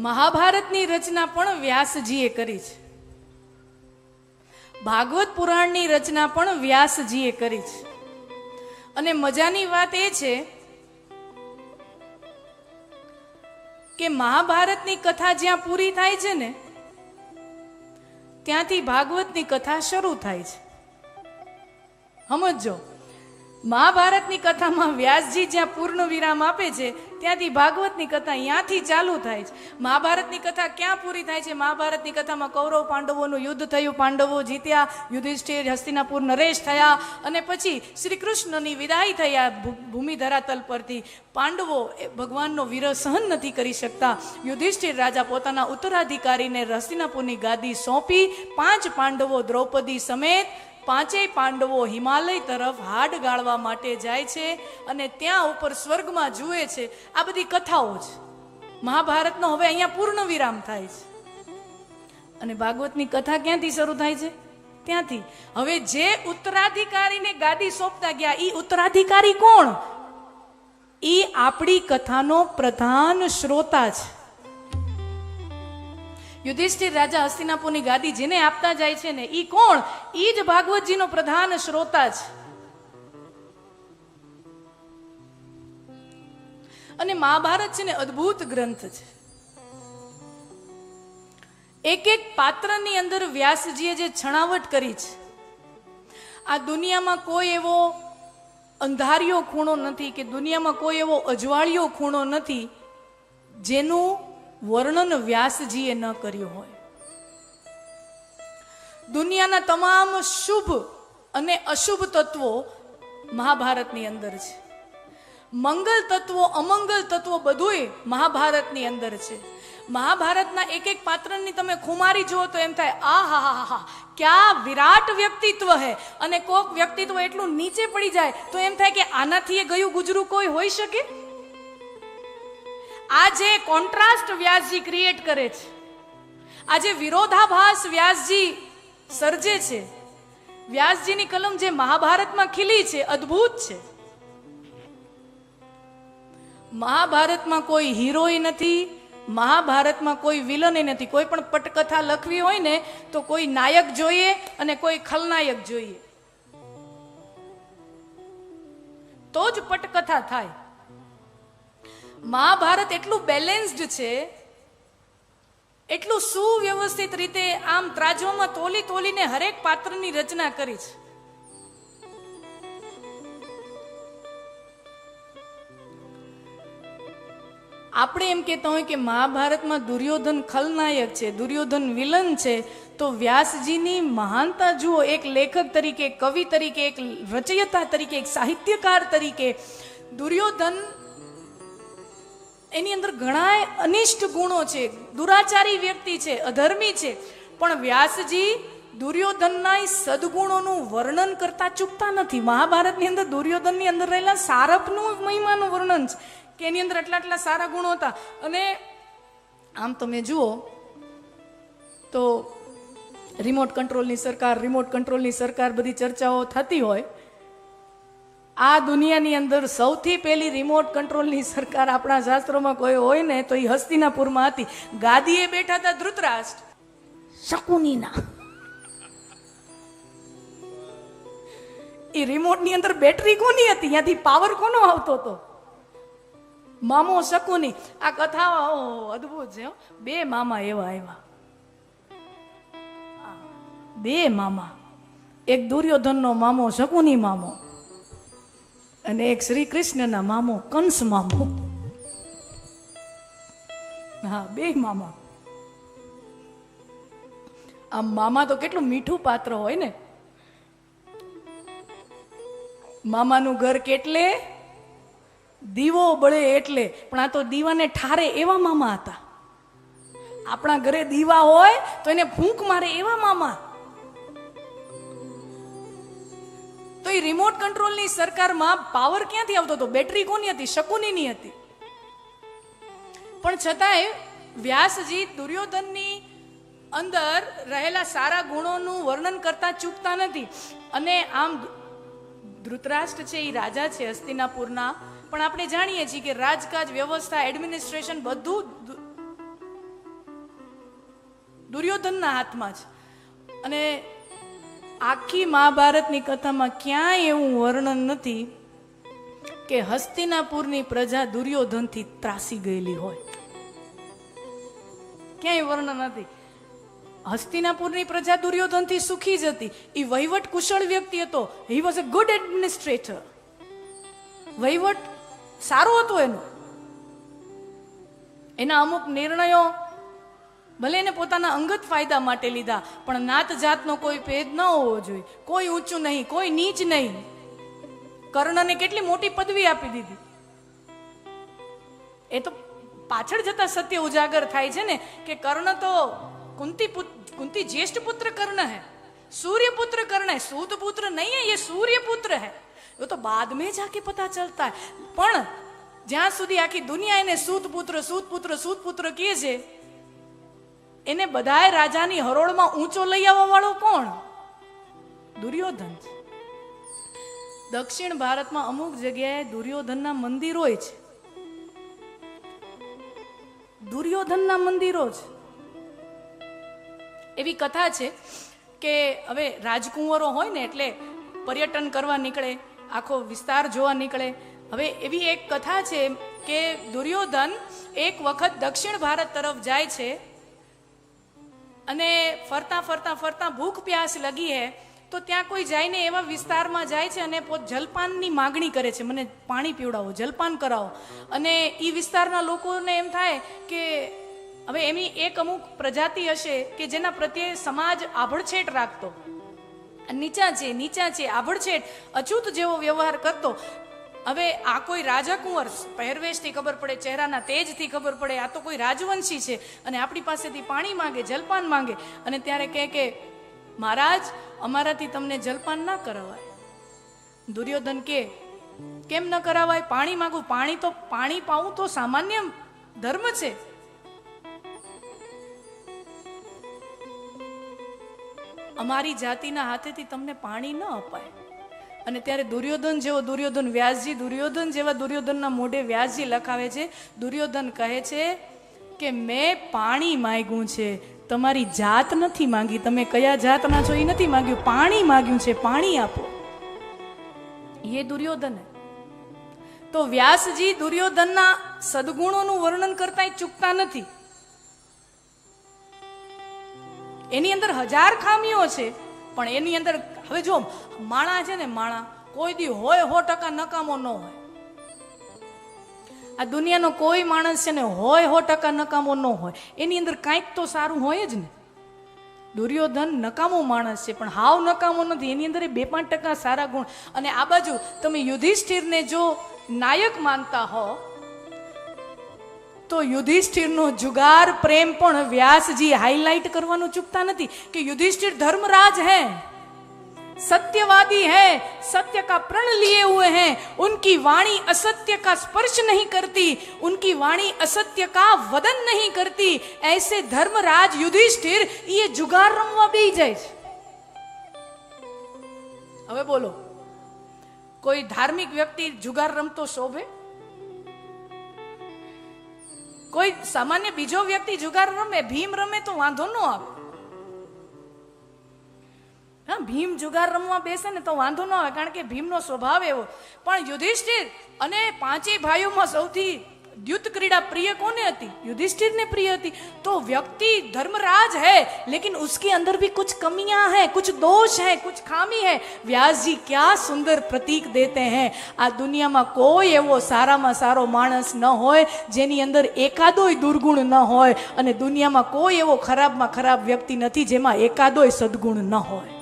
મહાભારતની રચના પણ વ્યાસજીએ કરી છે. ભાગવત પુરાણની રચના પણ વ્યાસજીએ કરી છે. અને મજાની વાત એ છે કે મહાભારતની કથા જ્યાં પૂરી થાય છે ને, ત્યાંથી ભાગવતની કથા શરૂ થાય છે. સમજો મહાભારતની કથામાં વ્યાસજી જ્યાં પૂર્ણ વિરામ આપે છે ત્યાંથી ભાગવતની કથા ત્યાંથી ચાલુ થાય છે. મહાભારતની કથા ક્યાં પૂરી થાય છે? મહાભારતની કથામાં કૌરવ પાંડવોનું યુદ્ધ થયું. પાંડવો જીત્યા, યુધિષ્ઠિર, હસ્તિનાપુર નરેશ થયા અને પછી શ્રી કૃષ્ણની વિદાય થયા ભૂમિ ધરાતલ પરથી. પાંડવો એ ભગવાનનો વિરહ સહન નથી કરી શકતા. યુધિષ્ઠિર રાજા પોતાના ઉત્તરાધિકારીને હસ્તિનાપુરની ગાદી સોંપી. પાંચ પાંડવો દ્રૌપદી સમેત પાંચેય પાંડવો હિમાલય તરફ હાડ ગાળવા માટે જાય છે અને ત્યાં ઉપર સ્વર્ગમાં જુએ છે. આ બધી કથાઓ છે મહાભારતનો હવે અહીંયા પૂર્ણ વિરામ થાય છે. અને ભાગવતની કથા ક્યાંથી શરૂ થાય છે? ત્યાંથી. હવે જે ઉત્તરાધિકારીને ગાદી સોંપતા ગયા એ ઉત્તરાધિકારી કોણ? એ આપણી કથાનો પ્રધાન શ્રોતા છે. યુધિષ્ઠિર રાજા હસ્તિનાપુરની ગાદી જેને આપતા જાય છે ને, ઈ કોણ? ઈ જ ભાગવતજીનો પ્રધાન શ્રોતા છે. અને મહાભારત છે ને, અદ્ભુત ગ્રંથ છે. એક એક પાત્રની અંદર વ્યાસજીએ જે છણાવટ કરી છે, આ દુનિયામાં કોઈ એવો અંધારિયો ખૂણો નથી કે દુનિયામાં કોઈ એવો અજવાળિયો ખૂણો નથી જેનું વર્ણન વ્યાસજીએ ન કર્યું હોય. દુનિયાના તમામ શુભ અને અશુભ તત્વો મહાભારતની અંદર છે. મંગલ તત્વો, અમંગલ તત્વો બધુંય મહાભારતની અંદર છે. મહાભારતના એક એક પાત્રની તમે ખુમારી જુઓ તો એમ થાય આ હા હા હા ક્યાં વિરાટ વ્યક્તિત્વ હે. અને કોક વ્યક્તિત્વ એટલું નીચે પડી જાય તો એમ થાય કે આનાથી એ ગયું ગુજરું કોઈ હોઈ શકે? આ જે કોન્ટ્રાસ્ટ વ્યાસજી ક્રિએટ કરે છે. આ જે વિરોધાભાસ વ્યાસજી સર્જે છે. વ્યાસજીની કલમ જે મહાભારતમાં ખીલી છે, અદ્ભુત છે. મહાભારતમાં કોઈ હીરોય નથી, મહાભારતમાં કોઈ વિલન નથી. કોઈ પણ પટકથા લખવી હોય ને, તો કોઈ નાયક જોઈએ અને કોઈ ખલનાયક જોઈએ. તો જ પટકથા થાય. મહાભારત એટલું બેલેન્સ્ડ છે, એટલું સુવ્યવસ્થિત રીતે આમ ત્રાજવામાં તોલી તોલીને હરેક પાત્રની રચના કરી છે. આપણે એમ કહેતા હોય કે મહાભારતમાં દુર્યોધન ખલનાયક છે, દુર્યોધન વિલન છે, તો વ્યાસજીની મહાનતા જુઓ, એક લેખક તરીકે, કવિ તરીકે, એક રચયતા તરીકે, એક સાહિત્યકાર તરીકે, દુર્યોધન એની અંદર ઘણા અનિષ્ટ ગુણો છે, દુરાચારી વ્યક્તિ છે, અધર્મી છે, પણ વ્યાસજી દુર્યોધનના સદગુણોનું વર્ણન કરતા ચૂકતા નથી. મહાભારતની અંદર દુર્યોધનની અંદર રહેલા સારપનું મહિમાનું વર્ણન છે, કે એની અંદર આટલા આટલા સારા ગુણો હતા. અને આમ તમે જુઓ, તો રિમોટ કંટ્રોલની સરકાર રિમોટ કંટ્રોલની સરકાર બધી ચર્ચાઓ થતી હોય આ દુનિયાની અંદર સૌથી પહેલી રિમોટ કંટ્રોલની સરકાર આપણા શાસ્ત્રોમાં કોઈ હોય ને તો એ હસ્તિનાપુરમાં હતી. ગાદીએ બેઠા હતા ધૃતરાષ્ટ્ર. શકુનીના. એ રિમોટની અંદર બેટરી કોની હતી? ત્યાંથી પાવર કોનો આવતો હતો? મામો શકુની. આ કથા અદ્ભુત છે હો. બે મામા એવા આવ્યા. બે મામા. એક દુર્યોધનનો મામો શકુની મામો. અને એક શ્રી કૃષ્ણના મામો કંસ મામો હા, બે મામા. આમ મામા તો કેટલું મીઠું પાત્ર હોય ને. મામાનું ઘર કેટલે? દીવો બળે એટલે. પણ આ તો દીવાને ઠારે એવા મામા હતા. આપણા ઘરે દીવા હોય તો એને ફૂંક મારે એવા મામા. એ રિમોટ કંટ્રોલની સરકારમાં પાવર ક્યાંથી આવતો હતો? બેટરી કોની હતી? શકુનીની હતી. પણ છતાંય વ્યાસજી દુર્યોધનની અંદર રહેલા સારા ગુણોનું વર્ણન કરતા ચૂકતા નથી. અને આમ ધૃતરાષ્ટ્ર છે, એ રાજા છે હસ્તિનાપુરના. પણ આપણે જાણીએ છીએ કે રાજકાજ, વ્યવસ્થા એડમિનિસ્ટ્રેશન બધું દુર્યોધનના હાથમાં છે અને આખી મહાભારતની કથામાં ક્યાંય એવું વર્ણન નથી કે હસ્તિનાપુરની પ્રજા દુર્યોધનથી ત્રાસી ગયેલી હોય. ક્યાંય વર્ણન નથી. હસ્તિનાપુરની પ્રજા દુર્યોધનથી સુખી જ હતી. એ વહીવટ કુશળ વ્યક્તિ હતો. He was a good administrator વહીવટ સારો હતો એનો. એના અમુક નિર્ણયો ભલે એને પોતાના અંગત ફાયદા માટે લીધા પણ નાત જાતનો કોઈ ભેદ ન હોવો જોઈએ કોઈ ઊંચું નહીં કોઈ નીચ નહીં કર્ણને કેટલી મોટી પદવી આપી દીધી એ તો પાછળ જતા સત્ય ઉજાગર થાય છે ને કે કર્ણ તો કુંતી પુત- કુંતી ज्येष्ठ पुत्र कर्ण है सूर्य पुत्र कर्ण है सूत पुत्र नहीं है ये सूर्य पुत्र है वो तो बाद में जाके पता चलता है પણ જ્યાં સુધી આખી દુનિયા એને સૂત પુત્ર સૂત પુત્ર સૂત પુત્ર કહે છે એને બધાય રાજાની હરોળમાં ઊંચો લઈ આવવા વાળો કોણ? દુર્યોધન. છે દક્ષિણ ભારતમાં અમુક જગ્યાએ દુર્યોધનના મંદિરો છે. દુર્યોધનના મંદિરો છે એવી કથા છે કે હવે રાજકુંવરો હોય ને એટલે પર્યટન કરવા નીકળે, આખો વિસ્તાર જોવા નીકળે. હવે એવી એક કથા છે કે દુર્યોધન એક વખત દક્ષિણ ભારત તરફ જાય છે અને ફરતા ફરતા ફરતા ભૂખ પ્યાસ લગી હે, તો ત્યાં કોઈ જઈને એવા વિસ્તારમાં જાય છે અને પોત જલપાનની માગણી કરે છે, મને પાણી પીવડાવો, જલપાન કરાવો. અને એ વિસ્તારના લોકોને એમ થાય કે હવે એમની એક અમુક પ્રજાતિ હશે કે જેના પ્રત્યે સમાજ આભળછેટ રાખતો. નીચા છે નીચા છે, આભડછેટ, અછૂત જેવો વ્યવહાર કરતો. હવે આ કોઈ રાજાકુંવર પહેરવેશથી ખબર પડે, ચહેરાના તેજથી ખબર પડે, આ તો કોઈ રાજવંશી છે. અને આપણી પાસેથી પાણી માંગે, જલપાન માંગે. અને ત્યારે કહે કે, મહારાજ, અમારાથી તમને જલપાન ના કરાવાય. દુર્યોધન કે, કેમ ન કરાવાય? પાણી માંગુ, પાણી તો, પાણી પાવું તો સામાન્ય ધર્મ છે. અમારી જાતિના હાથેથી તમને પાણી ન અપાય. અને ત્યારે દુર્યોધન જેવો દુર્યોધન વ્યાસજી, દુર્યોધન જેવા દુર્યોધનના મોઢે વ્યાસજી લખાવે છે, દુર્યોધન કહે છે કે મેં પાણી માગ્યું છે, તમારી જાત નથી માંગી. તમે કયા જાતના છો એ નથી માંગ્યું. પાણી માગ્યું છે, પાણી આપો. એ દુર્યોધન. તો વ્યાસજી દુર્યોધનના સદગુણોનું વર્ણન કરતા ચૂકતા નથી. એની અંદર હજાર ખામીઓ છે, પણ એની અંદર હવે જો માણા છે ને માણા, કોઈ દી હોય સો ટકા નકામો ન હોય. આ દુનિયાનો કોઈ માણસ છે ને હોય સો ટકા નકામો ન હોય. એની અંદર કાંઈક તો સારું હોય જ ને. દુર્યોધન નકામો માણસ છે, પણ હાવ નકામો નથી. એની અંદર બે પાંચ ટકા સારા ગુણ. અને આ બાજુ તમે યુધિષ્ઠિરને જો નાયક માનતા હો, તો યુધિષ્ઠિરનો જુગાર, પ્રેમ પણ વ્યાસજી હાઈલાઇટ કરવાનું ચૂકતા નથી કે યુધિષ્ઠિર ધર્મરાજ है सत्यवादी है सत्य का प्रण लिए हुए हैं उनकी वाणी असत्य का स्पर्श नहीं करती उनकी वाणी असत्य का वदन नहीं करती ऐसे धर्मराज युधिष्ठिर ये જુગાર રમવા બેહી જાય છે હવે બોલો કોઈ ધાર્મિક વ્યક્તિ જુગાર રમતો શોભે કોઈ સામાન્ય બીજો વ્યક્તિ જુગાર રમે ભીમ રમે તો વાંધો ન આવે હા ભીમ જુગાર રમવા બેસે ને તો વાંધો ન આવે કારણ કે ભીમનો સ્વભાવ એવો પણ યુધિષ્ઠિર અને પાંચેય ભાઈઓમાં સૌથી દ્યુત ક્રીડા प्रिय કોને હતી युधिष्ठिर ने प्रिय थी तो व्यक्ति धर्मराज है लेकिन उसके अंदर भी कुछ कमियां हैं कुछ दोष हैं कुछ खामी है व्यास जी क्या सुंदर प्रतीक देते हैं આ દુનિયામાં કોઈ એવો સારામાં સારો માણસ ન હોય જેની અંદર એકાદોય દુર્ગુણ ન હોય અને દુનિયામાં કોઈ એવો ખરાબમાં ખરાબ વ્યક્તિ નથી જેમાં એકાદોય સદગુણ ન હોય